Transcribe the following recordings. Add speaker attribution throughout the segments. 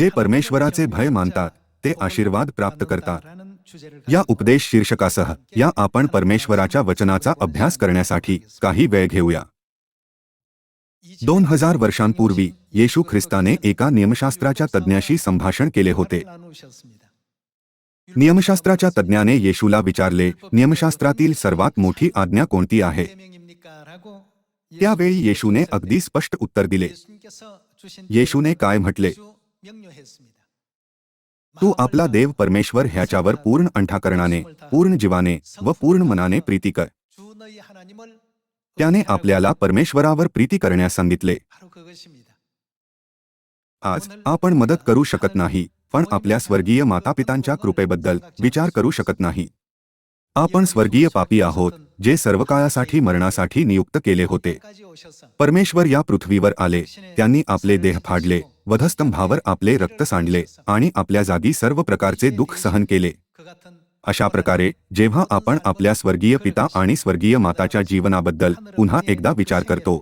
Speaker 1: जे परमेश्वराचे भय मानतात ते आशीर्वाद प्राप्त करतात. या उपदेश शीर्षकासह या आपण परमेश्वराच्या वचनाचा अभ्यास करण्यासाठी काही वेळ घेऊया. दोन हजार वर्षांपूर्वी येशू ख्रिस्ताने एका नियमशास्त्राच्या तज्ज्ञाशी संभाषण केले होते. नियमशास्त्राच्या तज्ज्ञाने येशूला विचारले नियमशास्त्रातील सर्वात मोठी आज्ञा कोणती आहे? त्यावेळी येशूने अगदी स्पष्ट उत्तर दिले. येशूने काय म्हटले? तू आपला देव परमेश्वर ह्याच्यावर पूर्ण अंठाकरणाने पूर्ण जीवाने व पूर्ण मनाने प्रीती कर. त्याने आपल्याला परमेश्वरावर प्रीती करण्यास सांगितले. आज आपण मदत करू शकत नाही पण आपल्या स्वर्गीय मातापितांच्या कृपेबद्दल विचार करू शकत नाही. आपण स्वर्गीय पापी आहोत जे सर्व काळासाठी मरणासाठी नियुक्त केले होते. परमेश्वर या पृथ्वीवर आले त्यांनी आपले देह फाडले वधस्तंभावर आपले रक्त सांडले आणि आपल्या जागी सर्व प्रकारचे दुःख सहन केले. अशा प्रकारे जेव्हा आपण आपल्या स्वर्गीय पिता आणि स्वर्गीय माताच्या जीवनाबद्दल पुन्हा एकदा विचार करतो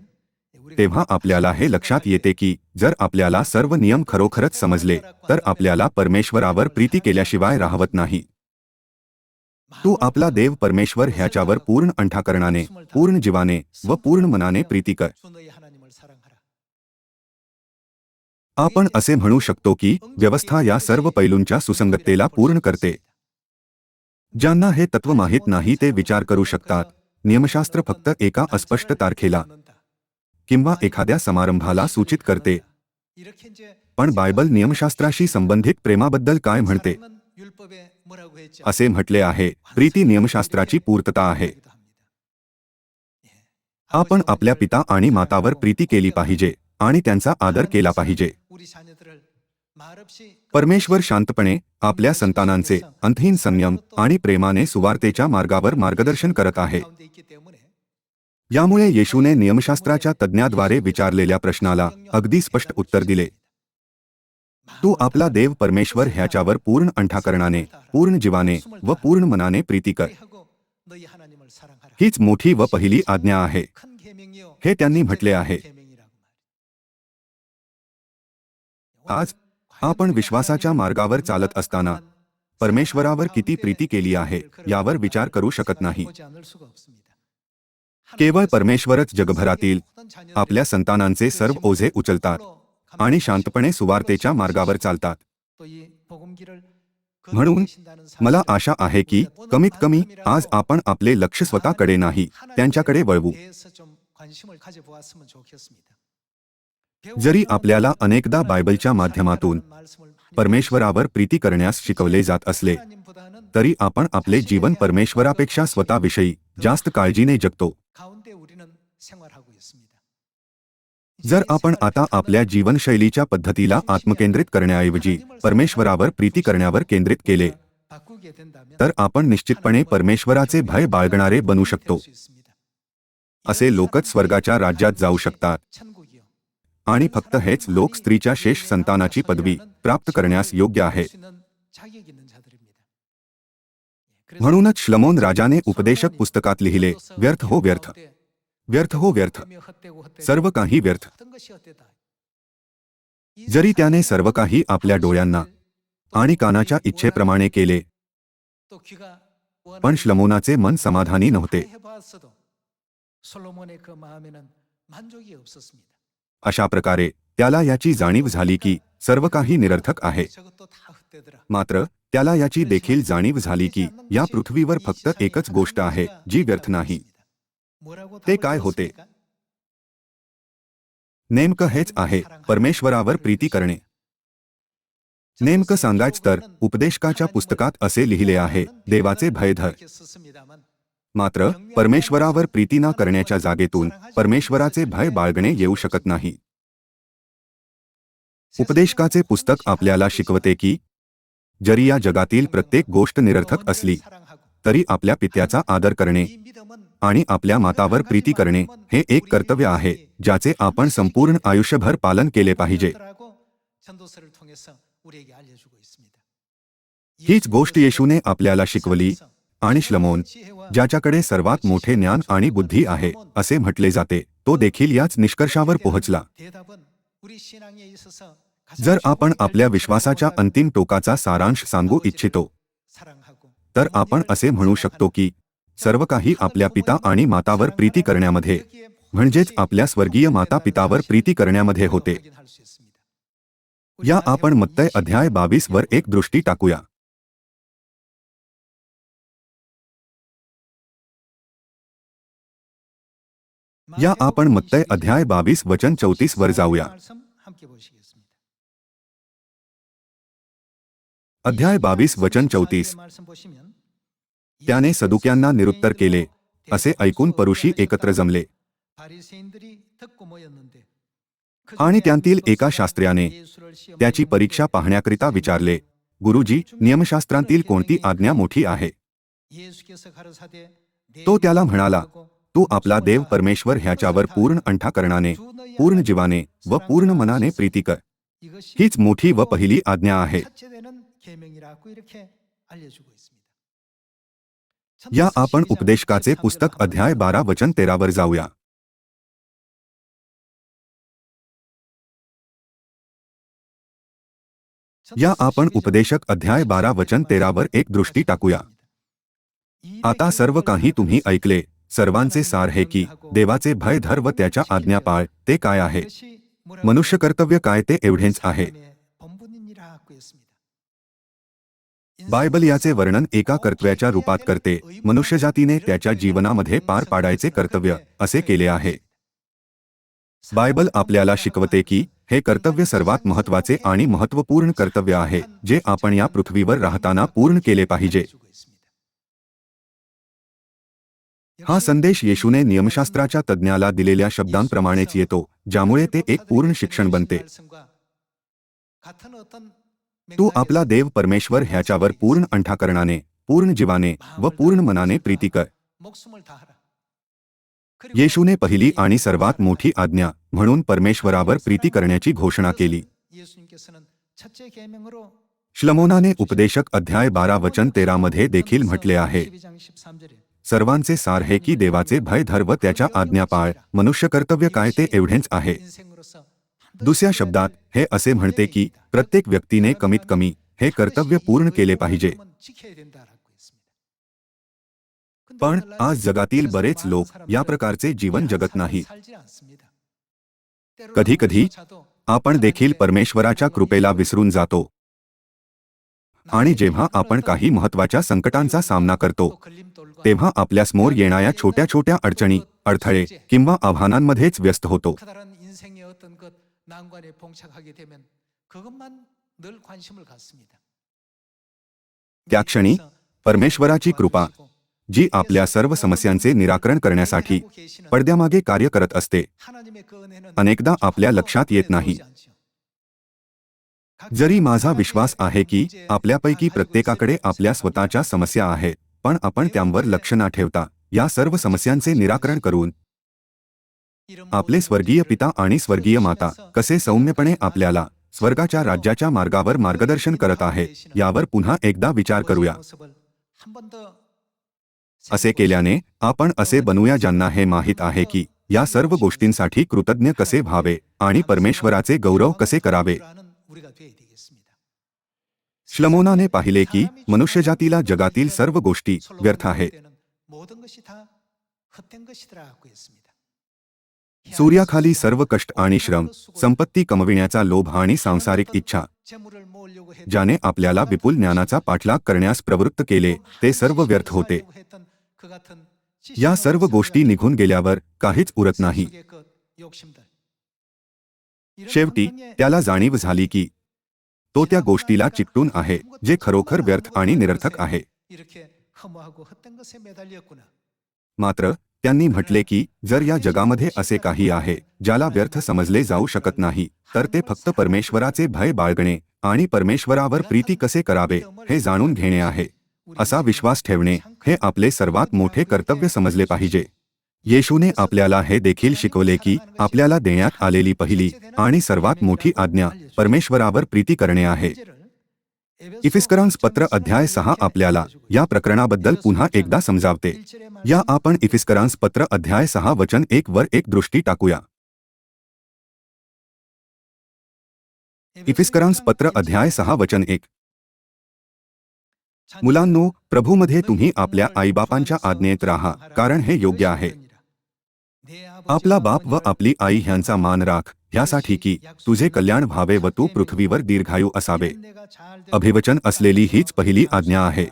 Speaker 1: तेव्हा आपल्याला हे लक्षात येते की जर आपल्याला सर्व नियम खरोखरच समजले तर आपल्याला परमेश्वरावर प्रीती केल्याशिवाय राहवत नाही. तू आपला देव परमेश्वर ह्याच्यावर पूर्ण अंठाकरणाने पूर्ण जीवाने व पूर्ण मनाने प्रीती कर. आपण असे म्हणू शकतो की व्यवस्था या सर्व पैलूंच्या सुसंगततेला पूर्ण करते. ज्यांना हे तत्व माहीत नाही ते विचार करू शकतात. नियमशास्त्र फक्त एका अस्पष्ट तारखेला किंवा एखाद्या समारंभाला सूचित करते. पण बायबल नियमशास्त्राशी संबंधित प्रेमाबद्दल काय म्हणते? असे म्हटले आहे प्रीती नियमशास्त्राची पूर्तता आहे. आपण आपल्या पिता आणि मातावर प्रीती केली पाहिजे. आणि त्यांचा आदर केला पाहिजे. परमेश्वर शांतपणे आपल्या संतानांचे अंतहीन संयम आणि प्रेमाने सुवार्तेच्या मार्गावर मार्गदर्शन करत आहे. यामुळे येशूने नियमशास्त्राच्या तज्ज्ञाद्वारे विचारलेल्या प्रश्नाला अगदी स्पष्ट उत्तर दिले. तू आपला देव परमेश्वर ह्याच्यावर पूर्ण अंठाकरणाने पूर्ण जीवाने व पूर्ण मनाने प्रीती कर. हीच मोठी व पहिली आज्ञा आहे. हे त्यांनी म्हटले आहे. आज आपण विश्वासाच्या मार्गावर चालत असताना परमेश्वरावर किती प्रीती केली आहे यावर विचार करू शकत नाही. केवळ परमेश्वरच जगभरातील आपल्या संतानांचे सर्व ओझे उचलतात आणि शांतपणे सुवार्तेच्या मार्गावर चालतात. म्हणून मला आशा आहे की कमीत कमी आज आपण आपले लक्ष स्वतःकडे नाही त्यांच्याकडे वळवू. जरी आपल्याला अनेकदा बायबलच्या माध्यमातून परमेश्वरावर प्रीती करण्यास शिकवले जात असले तरी आपण आपले जीवन परमेश्वरापेक्षा स्वतःविषयी जास्त काळजीने जगतो. जर आपण आता आपल्या जीवनशैलीच्या पद्धतीला आत्मकेंद्रित करण्याऐवजी परमेश्वरावर प्रीती करण्यावर केंद्रित केले तर आपण निश्चितपणे परमेश्वराचे भय बाळगणारे बनू शकतो. असे लोकच स्वर्गाच्या राज्यात जाऊ शकतात. आणि फक्त हेच लोक स्त्रीच्या शेष संतानाची पदवी प्राप्त करण्यास योग्य आहे. म्हणूनच श्लमोन राजाने उपदेशक पुस्तकात लिहिले व्यर्थ हो व्यर्थ. व्यर्थ हो व्यर्थ. सर्व काही व्यर्थ. जरी त्याने सर्व काही आपल्या डोळ्यांना आणि कानाच्या इच्छेप्रमाणे केले पण श्लमोनाचे मन समाधानी नव्हते. अशा प्रकारे त्याला याची जाणीव झाली की सर्व काही निरर्थक आहे. मात्र त्याला याची देखील जाणीव झाली की या पृथ्वीवर फक्त एकच गोष्ट आहे जी व्यर्थ नाही. ते काय होते? नेमकं हेच आहे परमेश्वरावर प्रीती करणे. नेमकं सांगायच तर उपदेशकाच्या पुस्तकात असे लिहिले आहे देवाचे भयधर. मात्र परमेश्वरावर प्रीती ना करण्याच्या जागेतून परमेश्वराचे भय बाळगणे येऊ शकत नाही. उपदेशकाचे पुस्तक आपल्याला शिकवते की जरी या जगातील प्रत्येक गोष्ट निरर्थक असली तरी आपल्या पित्याचा आदर करणे आणि आपल्या मातावर प्रीती करणे हे एक कर्तव्य आहे ज्याचे आपण संपूर्ण आयुष्यभर पालन केले पाहिजे. हीच गोष्ट येशूने आपल्याला शिकवली आणि श्लमोन ज्याच्याकडे सर्वात मोठे ज्ञान आणि बुद्धी आहे असे म्हटले जाते तो देखील याच निष्कर्षावर पोहोचला. जर आपण आपल्या विश्वासाच्या अंतिम टोकाचा सारांश सांगू इच्छितो तर आपण असे म्हणू शकतो की सर्व काही आपल्या पिता आणि मातावर प्रीती करण्यामध्ये म्हणजेच आपल्या स्वर्गीय माता पितावर प्रीती करण्यामध्ये होते. या आपण मत्तय अध्याय बावीस वर एक दृष्टी टाकूया. या आपण मत्तय अध्याय बावीस वचन चौतीस वर जाऊया. अध्याय बावीस वचन चौतीस. त्याने सदुक्यांना निरुत्तर केले असे ऐकून परुषी एकत्र जमले. आणि त्यांतील एका शास्त्र्याने त्याची परीक्षा पाहण्याकरिता विचारले गुरुजी नियमशास्त्रांतील कोणती आज्ञा मोठी आहे? तो त्याला म्हणाला तू आपला देव परमेश्वर ह्याच्यावर पूर्ण अंठाकरणाने पूर्ण जीवाने व पूर्ण मनाने प्रीती कर. हीच मोठी व पहिली आज्ञा आहे. या आपण उपदेशकाचे पुस्तक अध्याय बारा वचन तेरावर जाऊया. या आपण उपदेशक अध्याय बारा वचन तेरावर एक दृष्टी टाकूया. आता सर्व काही तुम्ही ऐकले सर्वांचे सार हे की देवाचे भय धर व त्याच्या आज्ञा पाळ ते काय आहे? मनुष्य कर्तव्य काय ते एवढेच आहे. बायबल याचे वर्णन एका कर्तव्याच्या रूपात करते. मनुष्यजातीने त्याच्या जीवनामध्ये पार पाडायचे कर्तव्य असे केले आहे. बायबल आपल्याला शिकवते की हे कर्तव्य सर्वात महत्त्वाचे आणि महत्त्वपूर्ण कर्तव्य आहे जे आपण या पृथ्वीवर राहताना पूर्ण केले पाहिजे. हा संदेश येशूने नियमशास्त्राच्या तज्ज्ञाला दिलेल्या शब्दांप्रमाणेच येतो ज्यामुळे ते एक पूर्ण शिक्षण बनते. तू आपला देव परमेश्वर ह्याच्यावर पूर्ण अंठाकरणाने पूर्ण जीवाने व पूर्ण मनाने प्रीती कर. येशूने पहिली आणि सर्वात मोठी आज्ञा म्हणून परमेश्वरावर प्रीती करण्याची घोषणा केली. श्लमोनाने उपदेशक अध्याय बारा वचन तेरा मध्ये देखील म्हटले आहे. सर्वांचे सार हे की देवाचे भय धर्व त्याच्या आज्ञा पाळ मनुष्य कर्तव्य काय ते एवढेच आहे. दुसऱ्या शब्दात हे असे म्हणते की प्रत्येक व्यक्तीने कमीत कमी हे कर्तव्य पूर्ण केले पाहिजे. पण आज जगातील बरेच लोक या प्रकारचे जीवन जगत नाही कधी कधी आपण देखील परमेश्वराच्या कृपेला विसरून जातो. आणि जेव्हा आपण काही महत्त्वाच्या संकटांचा सामना करतो तेव्हा आपल्यासमोर येणाऱ्या छोट्या छोट्या अडचणी अडथळे किंवा आव्हानांमध्येच व्यस्त होतो त्या क्षणी परमेश्वराची कृपा जी आपल्या सर्व समस्यांचे निराकरण करण्यासाठी पडद्यामागे कार्य करत असते अनेकदा आपल्या लक्षात येत नाही जरी माझा विश्वास आहे की आपल्यापैकी प्रत्येकाकडे आपल्या स्वतःच्या समस्या आहेत पण आपण त्यांवर लक्ष न ठेवता या सर्व समस्यांचे निराकरण करून. आपले स्वर्गीय पिता आणि स्वर्गीय माता कसे सौम्यपणे आपल्याला स्वर्गाच्या राज्याच्या मार्गावर मार्गदर्शन करत आहे यावर पुन्हा एकदा विचार करूया. असे केल्याने आपण असे बनूया ज्यांना हे माहीत आहे की या सर्व गोष्टींसाठी कृतज्ञ कसे व्हावे आणि परमेश्वराचे गौरव कसे करावे. श्लमोनाने पाहिले की मनुष्यजातीला जगातील सर्व गोष्टी व्यर्थ आहेत. सूर्याखाली सर्व कष्ट आणि श्रम संपत्ती कमविण्याचा लोभ आणि सांसारिक इच्छा ज्याने आपल्याला विपुल ज्ञानाचा पाठलाग करण्यास प्रवृत्त केले ते सर्व व्यर्थ होते. या सर्व गोष्टी निघून गेल्यावर काहीच उरत नाही. शेवटी त्याला जाणीव झाली की तो त्या गोष्टीला चिकटून आहे जे खरोखर व्यर्थ आणि निरर्थक आहे. मात्र त्यांनी म्हटले की जर या जगामध्ये असे काही आहे ज्याला व्यर्थ समजले जाऊ शकत नाही तर ते फक्त परमेश्वराचे भय बाळगणे आणि परमेश्वरावर प्रीती कसे करावे हे जाणून घेणे आहे. असा विश्वास ठेवणे हे आपले सर्वात मोठे कर्तव्य समजले पाहिजे. येशूने आपल्याला हे देखील शिकवले की आपल्याला देण्यात आलेली पहिली आणि सर्वात मोठी आज्ञा परमेश्वरावर प्रीती करणे आहे. इफिस्करांस पत्र अध्याय सहा आपल्याला या प्रकरणाबद्दल पुन्हा एकदा समजावते. या आपण इफिस्करांस पत्र अध्याय सहा वचन एक वर एक दृष्टी टाकूया. इफिस्करांस पत्र अध्याय सहा वचन एक. मुलांनो प्रभूमध्ये तुम्ही आपल्या आईबापांच्या आज्ञेत राहा कारण हे योग्य आहे. आपला बाप व आपली आई ह्यांचा मान राख ह्यासाठी की तुझे कल्याण व्हावे व तू पृथ्वीवर दीर्घायू असावे. अभिवचन असलेली हीच पहिली आज्ञा आहे.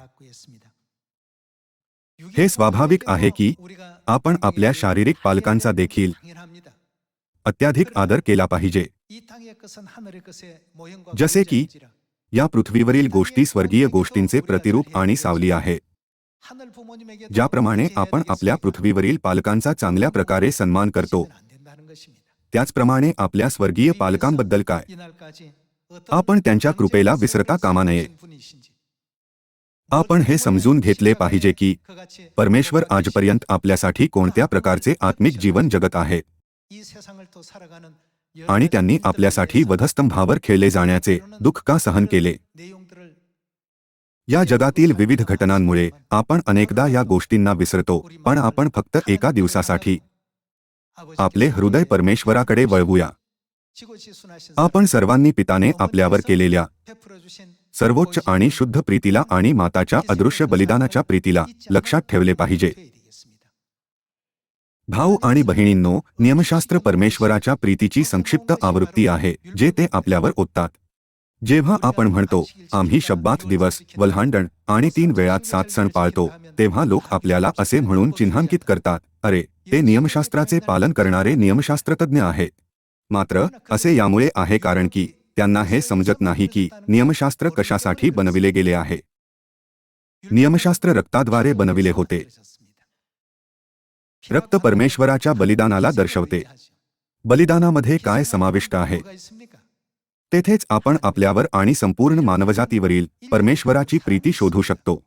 Speaker 1: हे स्वाभाविक आहे की आपण आपल्या शारीरिक पालकांचा देखील अत्याधिक आदर केला पाहिजे.
Speaker 2: जसे की
Speaker 1: या पृथ्वीवरील गोष्टी स्वर्गीय गोष्टींचे प्रतिरूप आणि सावली आहे. ज्याप्रमाणे आपण आपल्या पृथ्वीवरील पालकांचा चांगल्या प्रकारे सन्मान करतो. त्याचप्रमाणे आपल्या स्वर्गीय पालकांबद्दल काय?
Speaker 2: आपण त्यांच्या कृपेला विसरता कामा नये.
Speaker 1: आपण हे समजून घेतले पाहिजे की परमेश्वर आजपर्यंत आपल्यासाठी कोणत्या प्रकारचे आत्मिक जीवन जगत आहे? आणि त्यांनी आपल्यासाठी वधस्तंभावर खेळले जाण्याचे दुःख का सहन केले? या जगातील विविध घटनांमुळे आपण अनेकदा या गोष्टींना विसरतो पण आपण फक्त एका दिवसासाठी. आपले हृदय परमेश्वराकडे वळवूया. आपण सर्वांनी पिताने आपल्यावर केलेल्या सर्वोच्च आणि शुद्ध प्रीतीला आणि माताच्या अदृश्य बलिदानाच्या प्रीतीला लक्षात ठेवले पाहिजे. भाऊ आणि बहिणींनो नियमशास्त्र परमेश्वराच्या प्रीतीची संक्षिप्त आवृत्ती आहे जे ते आपल्यावर ओततात. जेव्हा आपण म्हणतो आम्ही शब्बात दिवस वल्हांडण आणि तीन वेळात सात सण पाळतो तेव्हा लोक आपल्याला असे म्हणून चिन्हांकित करतात अरे ते नियमशास्त्राचे पालन करणारे नियमशास्त्रतज्ञ आहेत. मात्र असे यामुळे आहे कारण की त्यांना हे समजत नाही की नियमशास्त्र कशासाठी बनविले गेले आहे. नियमशास्त्र रक्ताद्वारे बनविले होते. रक्त परमेश्वराच्या बलिदानाला दर्शवते. बलिदानामध्ये काय समाविष्ट आहे? तेथेच आपण आपल्यावर आणि संपूर्ण मानवजातीवरील परमेश्वराची प्रीती शोधू शकतो.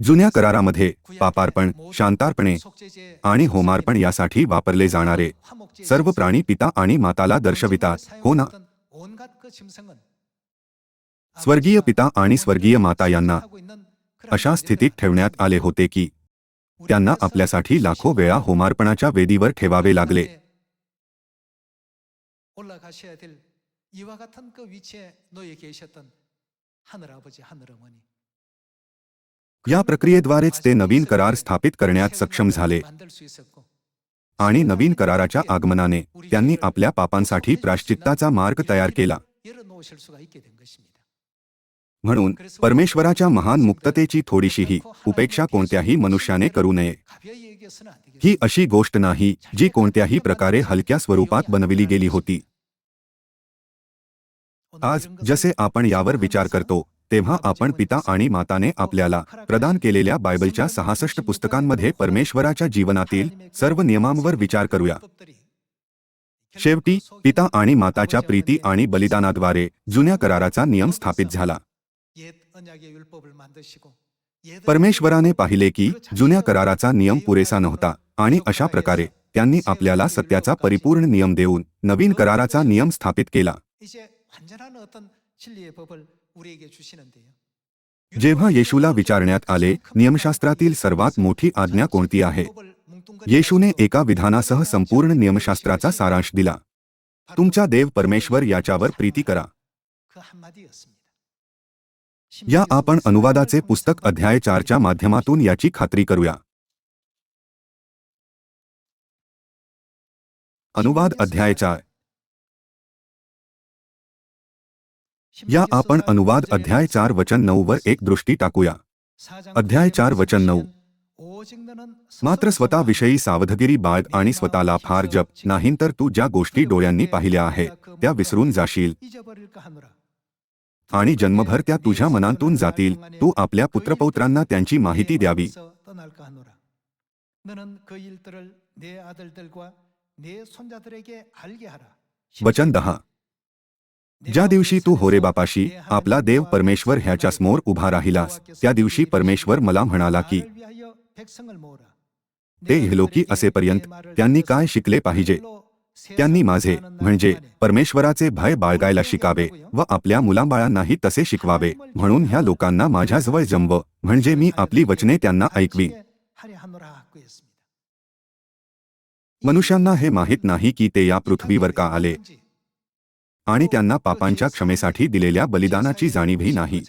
Speaker 1: जुन्या करारामध्ये पापार्पण शांतार्पणे आणि होमार्पण यासाठी वापरले जाणारे सर्व प्राणी पिता आणि माताला दर्शवितात हो ना? स्वर्गीय पिता आणि स्वर्गीय माता यांना अशा स्थितीत ठेवण्यात आले होते की त्यांना आपल्यासाठी लाखो वेळा होमार्पणाच्या वेदीवर ठेवावे लागले.
Speaker 2: 올라가셔야 될 이와 같은 그 위치에 놓여 계셨던 하늘 아버지 하늘 어머니
Speaker 1: या प्रक्रियेद्वारेच ते नवीन करार स्थापित करण्यात सक्षम झाले
Speaker 2: 만들 수 있었고
Speaker 1: आणि नवीन कराराच्या आगमनाने त्यांनी आपल्या पापांसाठी प्राश्चित्ताचा मार्ग तयार केला म्हणून परमेश्वराच्या महान मुक्ततेची थोडीशीही उपेक्षा कोणत्याही मनुष्याने करू नये. ही अशी गोष्ट नाही जी कोणत्याही प्रकारे हलक्या स्वरूपात बनविली गेली होती. आज जसे आपण यावर विचार करतो तेव्हा आपण पिता आणि माताने आपल्याला प्रदान केलेल्या बायबलच्या सहासष्ट पुस्तकांमध्ये परमेश्वराच्या जीवनातील सर्व नियमांवर विचार करूया. शेवटी पिता आणि माताच्या प्रीती आणि बलिदानाद्वारे जुन्या कराराचा नियम स्थापित झाला. परमेश्वराने पाहिले की जुन्या कराराचा नियम पुरेसा नव्हता आणि अशा प्रकारे त्यांनी आपल्याला सत्याचा परिपूर्ण नियम देऊन नवीन कराराचा नियम स्थापित केला. जेव्हा येशूला विचारण्यात आले नियमशास्त्रातील सर्वात मोठी आज्ञा कोणती आहे? येशूने एका विधानासह संपूर्ण नियमशास्त्राचा सारांश दिला. तुमचा देव परमेश्वर याच्यावर प्रीती करा. या आपण अनुवादाचे पुस्तक अध्याय चारच्या माध्यमातून याची खात्री करूया. अनुवाद अध्याय चार. या आपण अनुवाद अध्याय चार वचन नऊ वर एक दृष्टी टाकूया. अध्याय चार वचन नऊ. मात्र स्वतःविषयी सावधगिरी बाळग आणि स्वतःला फार जप नाहीतर तू ज्या गोष्टी डोळ्यांनी पाहिल्या आहेत त्या विसरून जाशील. आणि जन्मभर त्या तुझ्या मनातून जातील. तू आपल्या पुत्रपौत्रांना त्यांची माहिती द्यावी. वचन दहा. ज्या दिवशी तू होरेबापाशी आपला देव परमेश्वर ह्याच्या समोर उभा राहिलास त्या दिवशी परमेश्वर मला म्हणाला की ते इहलोकी असेपर्यंत त्यांनी काय शिकले पाहिजे? त्यांनी माझे म्हणजे परमेश्वराचे भय बाळगायला शिकावे व आपल्या मुलांबाळांनाही तसे शिकवावे. म्हणून ह्या लोकांना माझ्याजवळ जमव. म्हणजे मी आपली वचने त्यांना ऐकवी. मनुष्यांना हे माहीत नाही की ते या पृथ्वीवर का आले. आणि त्यांना पापांच्या क्षमेसाठी दिलेल्या बलिदानाची जाणीवही नाही.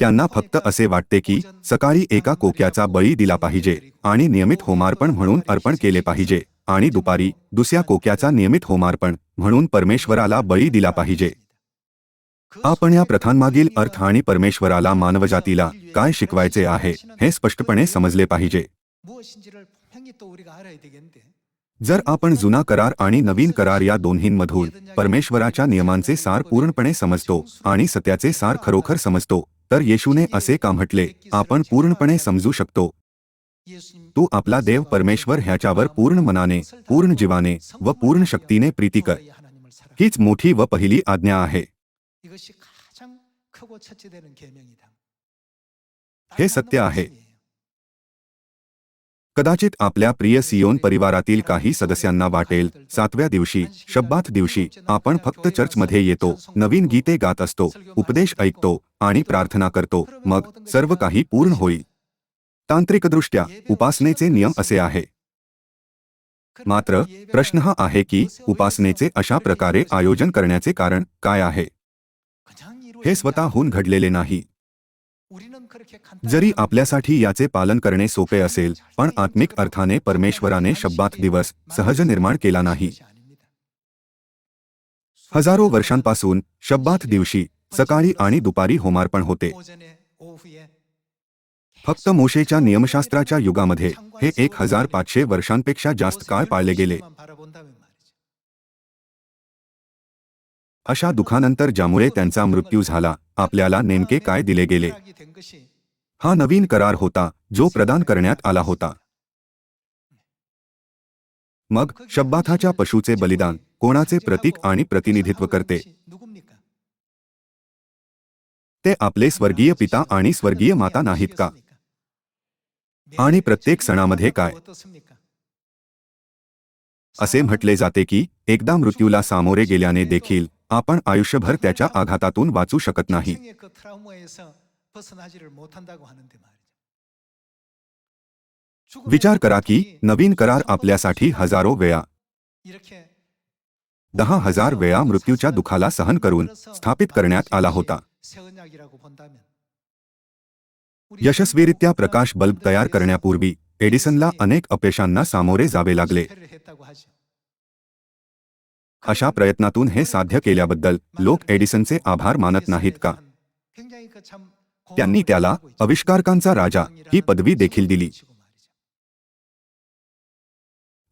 Speaker 1: त्यांना फक्त असे वाटते की सकाळी एका कोक्याचा बळी दिला पाहिजे आणि नियमित होमार्पण म्हणून अर्पण केले पाहिजे आणि दुपारी दुसऱ्या कोक्याचा नियमित होमार्पण म्हणून परमेश्वराला बळी दिला पाहिजे. आपण या प्रथांमागील अर्थ आणि परमेश्वराला मानवजातीला काय शिकवायचे आहे हे स्पष्टपणे समजले पाहिजे. जर आपण जुना करार आणि नवीन करार या दोन्हींमधून परमेश्वराच्या नियमांचे सार पूर्णपणे समजतो आणि सत्याचे सार खरोखर समजतो तर येशूने असे का म्हटले आपण पूर्णपणे समजू शकतो. तू आपला देव परमेश्वर ह्याच्यावर पूर्ण मनाने पूर्ण जीवाने व पूर्ण शक्तीने प्रीती कर. हीच मोठी व पहिली आज्ञा आहे. हे सत्य आहे. कदाचित आपल्या प्रिय सियोन परिवारातील काही सदस्यांना वाटेल. सातव्या दिवशी शब्बात दिवशी आपण फक्त चर्चमध्ये येतो नवीन गीते गात असतो उपदेश ऐकतो आणि प्रार्थना करतो. मग सर्व काही पूर्ण होईल. तांत्रिकदृष्ट्या उपासनेचे नियम असे आहे. मात्र प्रश्न हा आहे की उपासनेचे अशा प्रकारे आयोजन करण्याचे कारण काय आहे? हे स्वतःहून घडलेले नाही. जरी आपल्यासाठी याचे पालन करणे सोपे असेल पण आत्मिक अर्थाने परमेश्वराने शब्बात दिवस सहज निर्माण केला नाही. हजारो वर्षांपासून शब्बात दिवशी सकाळी आणि दुपारी होमार्पण होते. फक्त मोशेच्या नियमशास्त्राच्या युगामध्ये हे एक हजार पाचशे वर्षांपेक्षा जास्त काळ पाळले गेले. अशा दुखानंतर ज्यामुळे त्यांचा मृत्यू झाला आपल्याला नेमके काय दिले गेले? हा नवीन करार होता जो प्रदान करण्यात आला होता. मग शब्बाथाच्या पशुचे बलिदान कोणाचे प्रतीक आणि प्रतिनिधित्व करते? ते आपले स्वर्गीय पिता आणि स्वर्गीय माता नाहीत का? आणि प्रत्येक सणामध्ये काय? असे म्हटले जाते की एकदा मृत्यूला सामोरे गेल्याने देखील आपण आयुष्यभर त्याच्या आघातातून वाचू शकत नाही. विचार करा की नवीन करार आपल्यासाठी हजारो वेळा. दहा हजार वेळा मृत्यूच्या दुखाला सहन करून स्थापित करण्यात आला होता. यशस्वीरित्या प्रकाश बल्ब तयार करण्यापूर्वी एडिसनला अनेक अपयशांना सामोरे जावे लागले. अशा प्रयत्नातून हे साध्य केल्याबद्दल लोक एडिसनचे आभार मानत नाहीत का? त्यांनी त्याला आविष्कारकांचा राजा ही पदवी देखील दिली.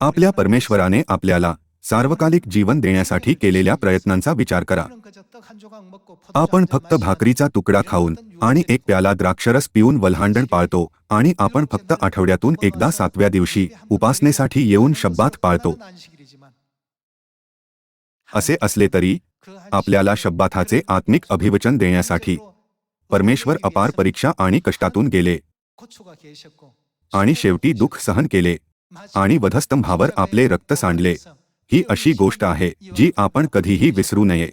Speaker 1: आपल्या परमेश्वराने आपल्याला सार्वकालिक जीवन देण्यासाठी केलेल्या प्रयत्नांचा विचार करा. आपण फक्त भाकरीचा तुकडा खाऊन आणि एक प्याला द्राक्षरस पिऊन वल्हांडण पाळतो आणि आपण फक्त आठवड्यातून एकदा सातव्या दिवशी उपासनेसाठी येऊन शब्दात पाळतो. असे असले तरी आपल्याला शब्दाथाचे आत्मिक अभिवचन देण्यासाठी परमेश्वर अपार परीक्षा आणि कष्टातून गेले. आणि शेवटी दुःख सहन केले. आणि वधस्तंभावर आपले रक्त सांडले. ही अशी गोष्ट आहे जी आपण कधीही विसरू नये.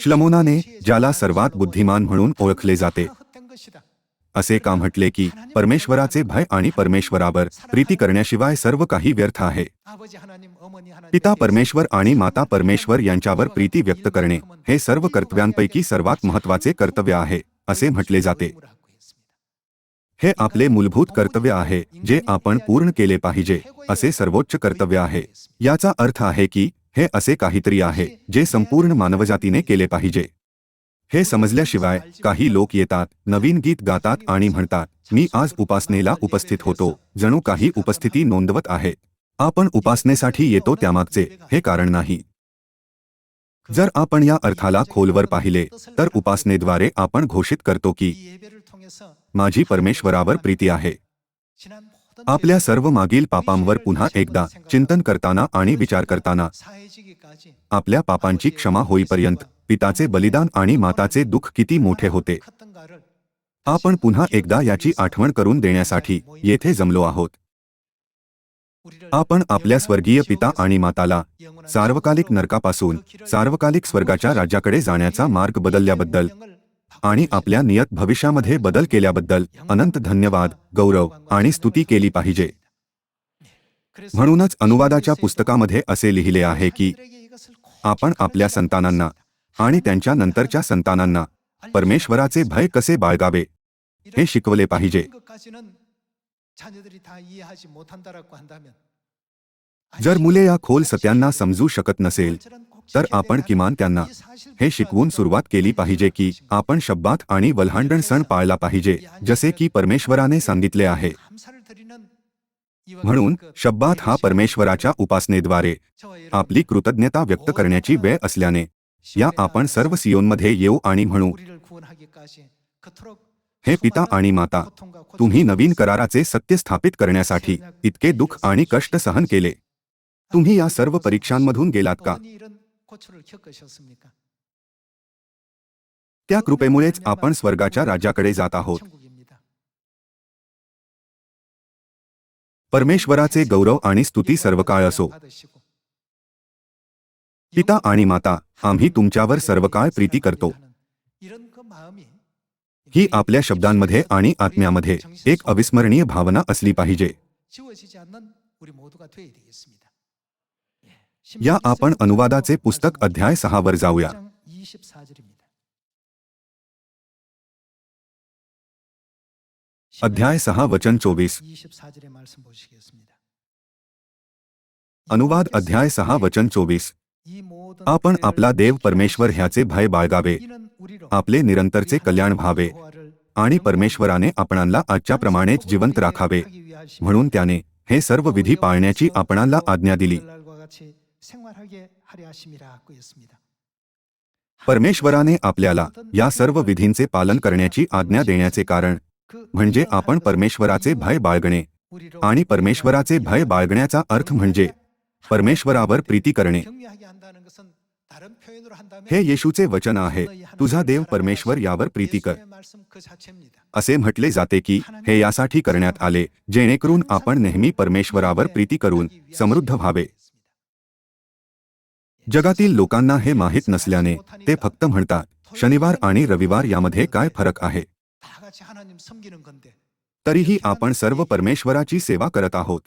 Speaker 1: श्लमोनाने ज्याला सर्वात बुद्धिमान म्हणून ओळखले जाते असे का म्हटले की परमेश्वराचे भय आणि परमेश्वरावर प्रीती करण्याशिवाय सर्व काही व्यर्थ आहे. पिता परमेश्वर आणि माता परमेश्वर यांच्यावर प्रीती व्यक्त करणे हे सर्व कर्तव्यांपैकी सर्वात महत्त्वाचे कर्तव्य आहे असे म्हटले जाते. हे आपले मूलभूत कर्तव्य आहे जे आपण पूर्ण केले पाहिजे असे सर्वोच्च कर्तव्य आहे. याचा अर्थ आहे की हे असे काहीतरी आहे जे संपूर्ण मानवजातीने केले पाहिजे. हे समजल्याशिवाय काही लोक येतात नवीन गीत गातात आणि म्हणतात मी आज उपासनेला उपस्थित होतो जणू काही उपस्थिती नोंदवत आहे. आपण उपासनेसाठी येतो त्यामागचे हे कारण नाही. जर आपण या अर्थाला खोलवर पाहिले तर उपासनेद्वारे आपण घोषित करतो की माझी परमेश्वरावर प्रीती आहे. आपल्या सर्व मागील पापांवर पुन्हा एकदा चिंतन करताना आणि विचार करताना आपल्या पापांची क्षमा होईपर्यंत पिताचे बलिदान आणि माताचे दुःख किती मोठे होते. आपण पुन्हा एकदा याची आठवण करून देण्यासाठी येथे जमलो आहोत. आपण आपल्या स्वर्गीय पिता आणि माताला सार्वकालिक नरकापासून सार्वकालिक स्वर्गाच्या राज्याकडे जाण्याचा मार्ग बदलल्याबद्दल आणि आपल्या नियत भविष्यामध्ये बदल केल्याबद्दल अनंत धन्यवाद गौरव आणि स्तुती केली पाहिजे. म्हणूनच अनुवादाच्या पुस्तकामध्ये असे लिहिले आहे की आपण आपल्या संतानांना आणि त्यांच्या नंतरच्या संतानांना. परमेश्वराचे भय कसे बाळगावे? हे शिकवले पाहिजे. जर मुले या खोल सत्यांना समजू शकत नसेल तर आपण किमान त्यांना हे शिकवून सुरुवात केली पाहिजे की आपण शब्दात आणि वल्हांडण सण पाळला पाहिजे जसे की परमेश्वराने सांगितले आहे. म्हणून शब्दात हा परमेश्वराच्या उपासनेद्वारे आपली कृतज्ञता व्यक्त करण्याची वेळ असल्याने या आपण सर्व सियोनमध्ये येऊ आणि म्हणू हे पिता आणि माता तुम्ही नवीन कराराचे सत्य स्थापित करण्यासाठी इतके दुःख आणि कष्ट सहन केले. तुम्ही या सर्व परीक्षांमधून गेलात का? त्या कृपेमुळेच आपण स्वर्गाच्या राज्याकडे जात आहोत. परमेश्वराचे गौरव आणि स्तुती सर्व काळ असो. पिता आणि माता आम्ही तुमच्यावर सर्व काळ प्रीती करतो? ही आपल्या शब्दांमध्ये आणि आत्म्यामध्ये एक अविस्मरणीय भावना असली पाहिजे. या आपण अनुवादाचे पुस्तक अध्याय सहा वर जाऊया. अध्याय सहा वचन चोवीस. अनुवाद अध्याय सहा वचन चोवीस. आपण आपला देव परमेश्वर ह्याचे भय बाळगावे. आपले निरंतरचे कल्याण व्हावे. आणि परमेश्वराने आपणांना आजच्या प्रमाणेच जिवंत राखावे. म्हणून त्याने हे सर्व विधी पाळण्याची आपणांना आज्ञा दिली. परमेश्वराने आपल्याला या सर्व विधींचे पालन करण्याची आज्ञा देण्याचे कारण म्हणजे आपण परमेश्वराचे भय बाळगणे. आणि परमेश्वराचे भय बाळगण्याचा अर्थ म्हणजे परमेश्वरावर प्रीती करणे. हे येशूचे वचन आहे. तुझा देव परमेश्वर यावर प्रीती कर. असे म्हटले जाते की हे यासाठी करण्यात आले जेणेकरून आपण नेहमी परमेश्वरावर प्रीती करून समृद्ध व्हावे. जगातील लोकांना हे माहीत नसल्याने ते फक्त म्हणतात शनिवार आणि रविवार यामध्ये काय फरक आहे? तरीही आपण सर्व परमेश्वराची सेवा करत आहोत.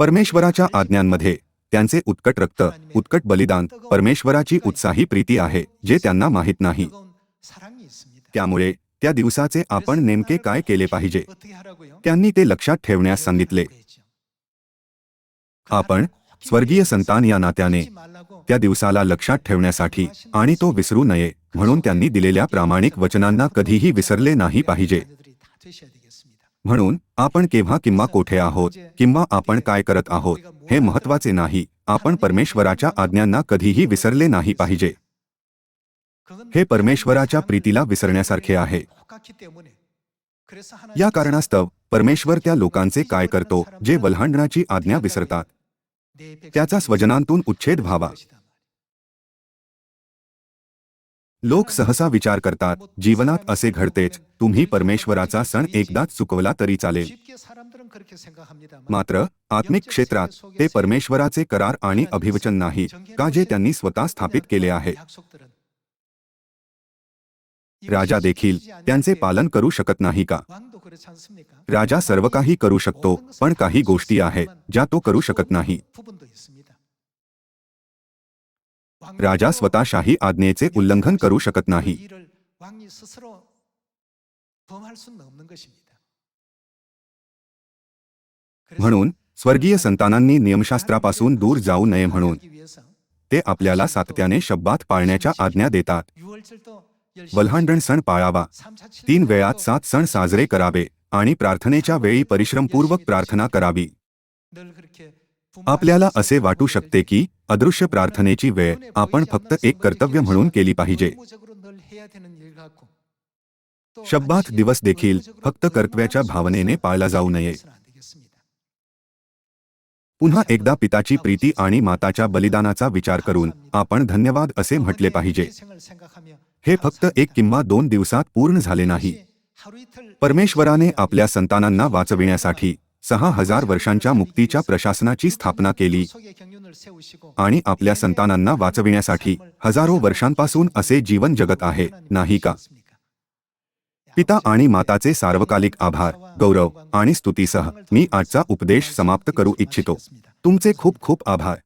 Speaker 1: परमेश्वराच्या आज्ञांमध्ये त्यांचे उत्कट रक्त उत्कट बलिदान परमेश्वराची उत्साही प्रीती आहे जे त्यांना माहीत नाही. त्यामुळे त्या दिवसाचे आपण नेमके काय केले पाहिजे? त्यांनी ते लक्षात ठेवण्यास सांगितले. आपण स्वर्गीय संतान या नात्याने त्या दिवसाला लक्षात ठेवण्यासाठी आणि तो विसरू नये म्हणून त्यांनी दिलेल्या प्रामाणिक वचनांना कधीही विसरले नाही पाहिजे. म्हणून आपण केव्हा किंवा कोठे आहोत किंवा आपण काय करत आहोत हे महत्त्वाचे नाही. आपण परमेश्वराच्या आज्ञांना कधीही विसरले नाही पाहिजे. हे परमेश्वराच्या प्रीतीला विसरण्यासारखे आहे. या कारणास्तव परमेश्वर त्या लोकांचे काय करतो जे वल्हांडणाची आज्ञा विसरतात? त्याचा स्वजनांतून उच्छेद व्हावा. लोक सहसा विचार करतात जीवनात असे घडतेच तुम्ही परमेश्वराचा सण एकदाच चुकवला तरी चालेल. मात्र आत्मिक क्षेत्रात ते परमेश्वराचे करार आणि अभिवचन नाही का जे त्यांनी स्वतः स्थापित केले आहे? राजा देखील त्यांचे पालन करू शकत नाही का? राजा सर्व काही करू शकतो पण काही गोष्टी आहेत ज्या तो करू शकत नाही. राजा स्वतः शाही आज्ञेचे उल्लंघन करू शकत नाही. म्हणून स्वर्गीय संतानांनी नियमशास्त्रापासून दूर जाऊ नये म्हणून ते आपल्याला सातत्याने शब्दात पाळण्याच्या आज्ञा देतात. वल्हांडण सण पाळावा. तीन वेळात सात सण साजरे करावे आणि प्रार्थनेच्या वेळी परिश्रमपूर्वक प्रार्थना करावी. आपल्याला असे वाटू शकते की अदृश्य प्रार्थनेची वेळ आपण फक्त एक कर्तव्य म्हणून केली पाहिजे. शब्दात दिवस देखील फक्त कर्तव्याच्या भावनेने पाळला जाऊ नये. पुन्हा एकदा पिताची प्रीती आणि माताच्या बलिदानाचा विचार करून आपण धन्यवाद असे म्हटले पाहिजे. हे फक्त एक किंवा दोन दिवसात पूर्ण झाले नाही. परमेश्वराने आपल्या संतानांना वाचविण्यासाठी सहा हजार वर्षांच्या मुक्तीच्या प्रशासनाची स्थापना केली. आणि आपल्या संतानांना वाचविण्यासाठी हजारो वर्षांपासून असे जीवन जगत आहे नाही का? पिता आणि माताचे सार्वकालिक आभार गौरव आणि स्तुतीसह मी आजचा उपदेश समाप्त करू इच्छितो. तुमचे खूप खूप आभार.